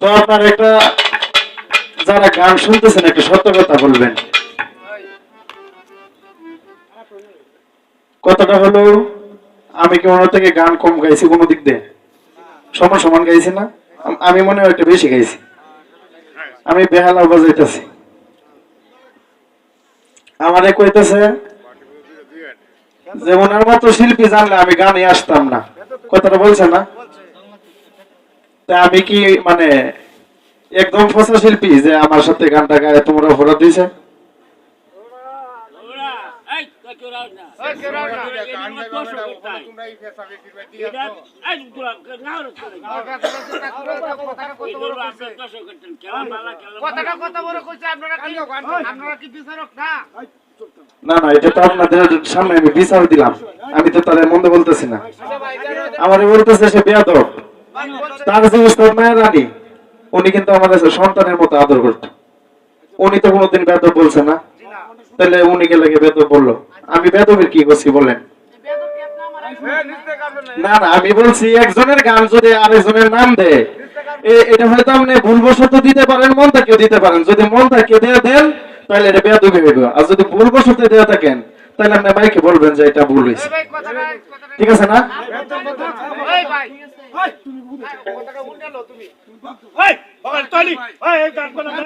তো আপনার একটা যারা গান শুনতেছেন সত্য কথা বলবেন। কথাটা হলো, আমি কি ওনার থেকে গান কম গাইছি কোনো দিক দিয়ে? সমান সমান গাইছি না? আমি মনে হয় একটা বেশি গাইছি। আমি বেহালা বাজাইতেছি। আমারে কইতেছে যে ওনার মতো শিল্পী জানলে আমি গানে আসতাম না। কথাটা বলছে না? আমি কি মানে একদম ফসা শিল্পী যে আমার সাথে গানটা গায়ে, তোমরা ভরা দিয়েছে? না না, এটা তো আপনাদের সামনে আমি বিচার দিলাম। আমি তো তাদের মন্দ বলতেছি না। আমার বলতেছে সে বেয়াদব। তার মায়ের উনি কিন্তু সন্তানের মতো আদর উনি তো কোনোদিন বেদব বলছে না। তাহলে উনি গেলে বেদব বলল, আমি বেদবের কি করছি বলেন? না না, আমি বলছি একজনের গান যদি আরেকজনের নাম দেয় এটা হয়তো আপনি ভুলবশত দিতে পারেন মন থেকেও দিতে পারেন। যদি মন থেকে দেয়া দেন, তাহলে এটা বেয়াদবি হইবে। আর যদি ভুলবশত দেয়া থাকেন, তাহলে আপনি ভাইকে বলবেন যে এটা ভুল হয়েছে ঠিক আছে না?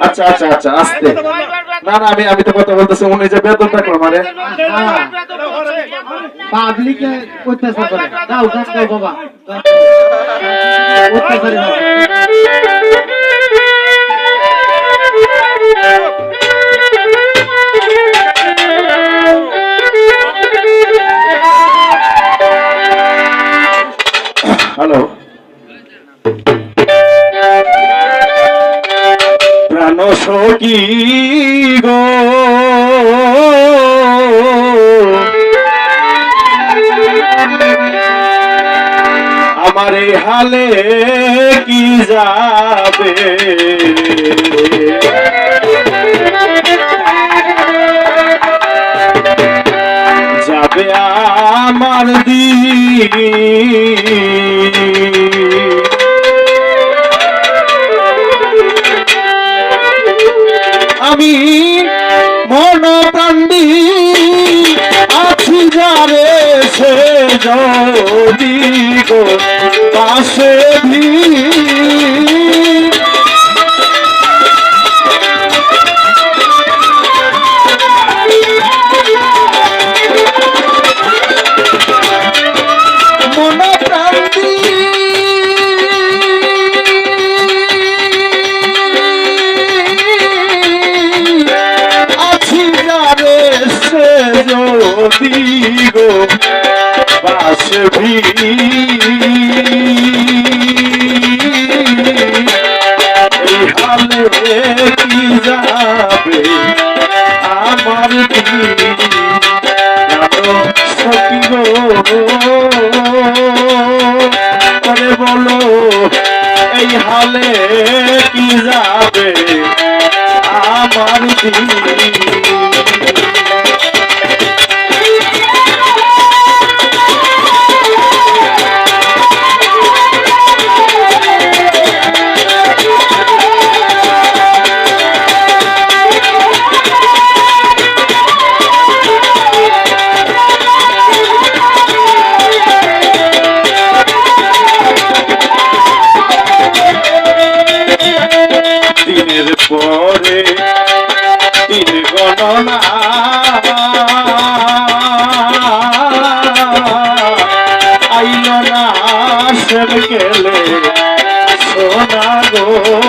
আচ্ছা আচ্ছা আচ্ছা আস্তে। না না আমি আমি তো কথা বলতেছি উনি যে বেতন থাকল মানে পাবলিকে অত্যাচার করে। দাও দাও বাবা। অত্যাচারী সখী গো আমার হালে কি যাবে? যাবে আমার দিন যদি গো পাশে আমার দিন সখী করে বলো এই হালে কি যাবে? আমার দিন পরে দিন গণনা। আইল সোনা গো।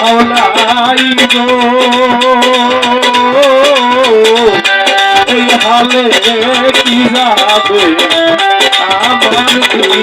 মাওলাই গো এই হালে কি যাবে আমার তুমি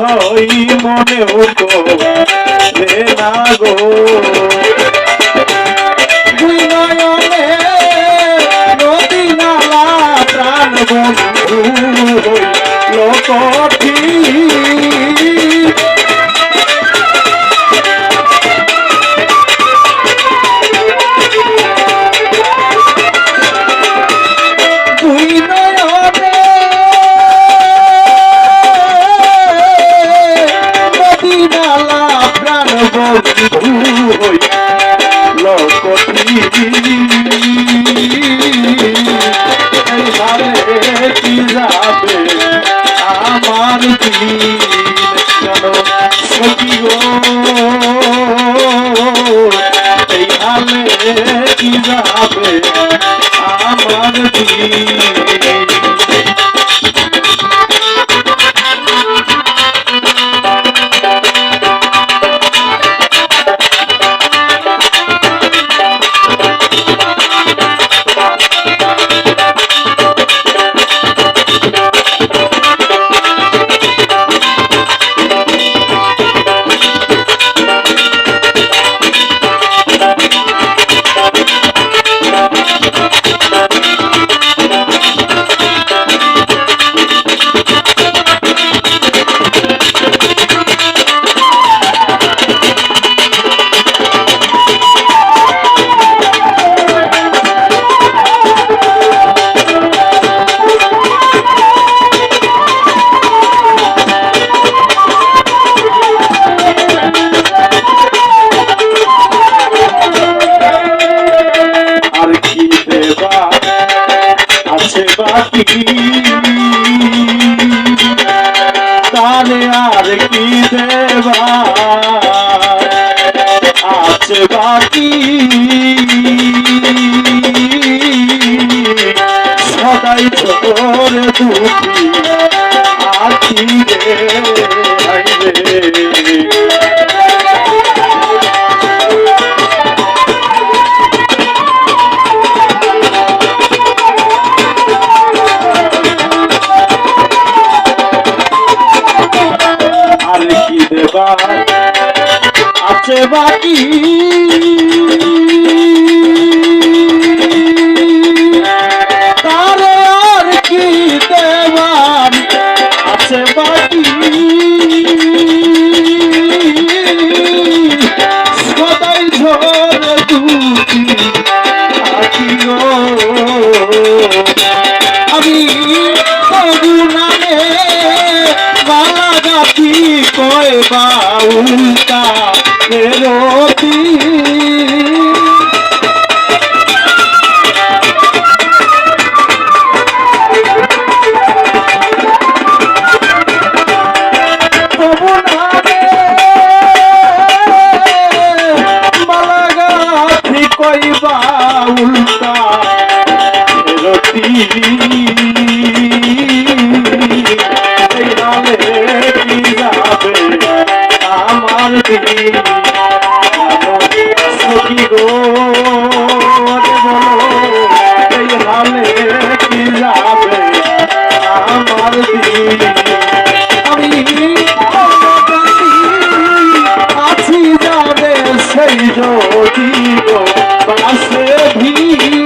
হয় মনেও তো না গো। Thank you. প্রাণে আর কি দেবা? আছে বাকি। সদাই ছোট দুঃখী আছি দেবা। জীব বাসে ভিড়